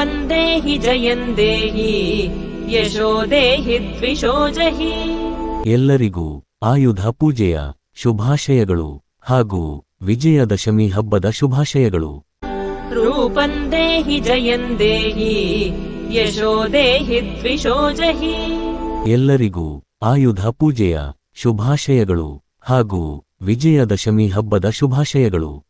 ವಂದೇಹಿ ಜಯಂದೇಹಿ ಯಶೋ ದೇಹಿ ದ್ವಿಷೋ ಜಹಿ ಎಲ್ಲರಿಗೂ ಆಯುಧ ಪೂಜೆಯ ಶುಭಾಶಯಗಳು ಹಾಗೂ ವಿಜಯದಶಮಿ ಹಬ್ಬದ ಶುಭಾಶಯಗಳು. ರೂಪಂದೇಹಿ ಜಯಂದೇಹಿ ಯಶೋ ದೇಹಿ ದ್ವಿಷೋ ಜಹಿ ಎಲ್ಲರಿಗೂ ಆಯುಧ ಪೂಜೆಯ ಶುಭಾಶಯಗಳು ಹಾಗೂ ವಿಜಯದಶಮಿ ಹಬ್ಬದ ಶುಭಾಶಯಗಳು.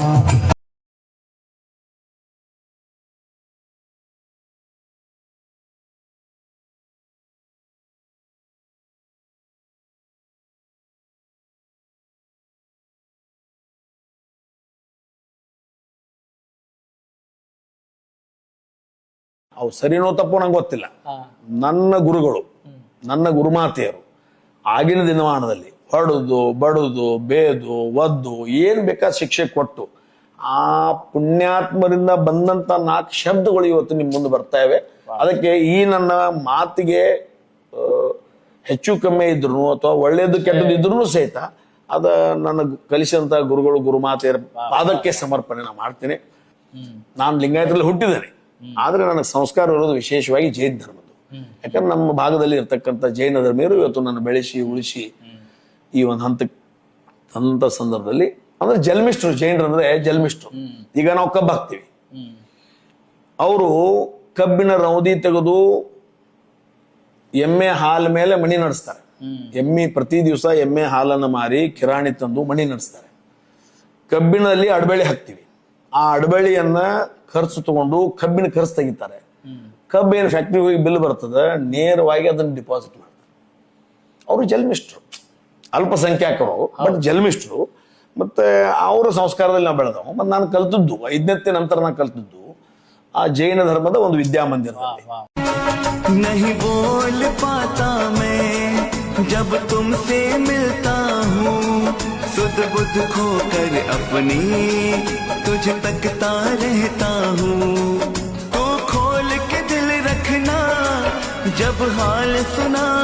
ಅವು ಸರಿನೋ ತಪ್ಪು ನಂಗೆ ಗೊತ್ತಿಲ್ಲ. ನನ್ನ ಗುರುಗಳು ನನ್ನ ಗುರುಮಾತೆಯರು ಆಗಿನ ದಿನಮಾನದಲ್ಲಿ ಹೊಡೆದು ಬಡದು ಬೇದು ಒದ್ದು ಏನ್ ಬೇಕಾದ ಶಿಕ್ಷೆ ಕೊಟ್ಟು ಆ ಪುಣ್ಯಾತ್ಮರಿಂದ ಬಂದಂತ ನಾಲ್ಕು ಶಬ್ದಗಳು ಇವತ್ತು ನಿಮ್ಮ ಮುಂದೆ ಬರ್ತಾ ಇವೆ. ಅದಕ್ಕೆ ಈ ನನ್ನ ಮಾತಿಗೆ ಹೆಚ್ಚು ಕಮ್ಮಿ ಇದ್ರು ಅಥವಾ ಒಳ್ಳೇದು ಕೆಟ್ಟದ್ದು ಇದ್ರು ಸಹಿತ ಅದ ನನ್ನ ಕಲಿಸಿದಂತ ಗುರುಗಳು ಗುರುಮಾತೆಯರ ಪಾದಕ್ಕೆ ಸಮರ್ಪಣೆ ನಾನು ಮಾಡ್ತೀನಿ. ನಾನು ಲಿಂಗಾಯತದಲ್ಲಿ ಹುಟ್ಟಿದ್ದೇನೆ. ಆದ್ರೆ ನನಗೆ ಸಂಸ್ಕಾರ ಇರೋದು ವಿಶೇಷವಾಗಿ ಜೈನ ಧರ್ಮದ್ದು. ಯಾಕಂದ್ರೆ ನಮ್ಮ ಭಾಗದಲ್ಲಿ ಇರ್ತಕ್ಕಂಥ ಜೈನ ಧರ್ಮೀಯರು ಇವತ್ತು ನನ್ನ ಬೆಳೆಸಿ ಉಳಿಸಿ ಈ ಒಂದು ಹಂತ ಹಂತ ಸಂದರ್ಭದಲ್ಲಿ ಅಂದ್ರೆ ಜನ್ಮಿಷ್ಟ್ರು ಜೈನರು ಅಂದ್ರೆ ಜನ್ಮಿಷ್ಟ್ರು ಈಗ ನಾವು ಕಬ್ಬು ಹಾಕ್ತೀವಿ. ಅವರು ಕಬ್ಬಿನ ರೌದಿ ತೆಗೆದು ಎಮ್ಮೆ ಹಾಲ ಮೇಲೆ ಮಣಿ ನಡೆಸ್ತಾರೆ. ಎಮ್ಮಿ ಪ್ರತಿ ದಿವಸ ಎಮ್ಮೆ ಹಾಲನ್ನು ಮಾರಿ ಕಿರಾಣಿ ತಂದು ಮಣಿ ನಡೆಸ್ತಾರೆ. ಕಬ್ಬಿನಲ್ಲಿ ಅಡಬೆಳೆ ಹಾಕ್ತಿವಿ. ಆ ಅಡಬೆಳೆಯನ್ನ ಖರ್ಚು ತಗೊಂಡು ಕಬ್ಬಿನ ಖರ್ಚು ತೆಗಿತಾರೆ ಕಬ್ಬು ಏನು ಫ್ಯಾಕ್ಟ್ರಿ ಹೋಗಿ ಬಿಲ್ ಬರ್ತದೆ ನೇರವಾಗಿ ಅದನ್ನ ಡಿಪಾಸಿಟ್ ಮಾಡ್ತಾರೆ ಅವರು ಜಲ್ಮಿಷ್ಟ್ರು ಅಲ್ಪಸಂಖ್ಯಾತರು ಬಟ್ ಜಲ್ಮಿಷ್ಟ್ರು ಮತ್ತೆ ಅವರ ಸಂಸ್ಕಾರದಲ್ಲಿ ನಾವು ಬೆಳೆದವು ಮತ್ತೆ ನಾನು ಕಲ್ತದ್ದು ಐದನೇ ನಂತರ ನಾನು ಕಲ್ತದ್ದು ಆ ಜೈನ ಧರ್ಮದ ಒಂದು ವಿದ್ಯಾಮಂದಿರದಲ್ಲಿ नहीं बोल पाता मैं जब तुमसे मिलता हूँ सुध खो कर अपनी तुझ तकता रहता हूँ। तो खोल के दिल रखना, जब हाल सुनाऊँगा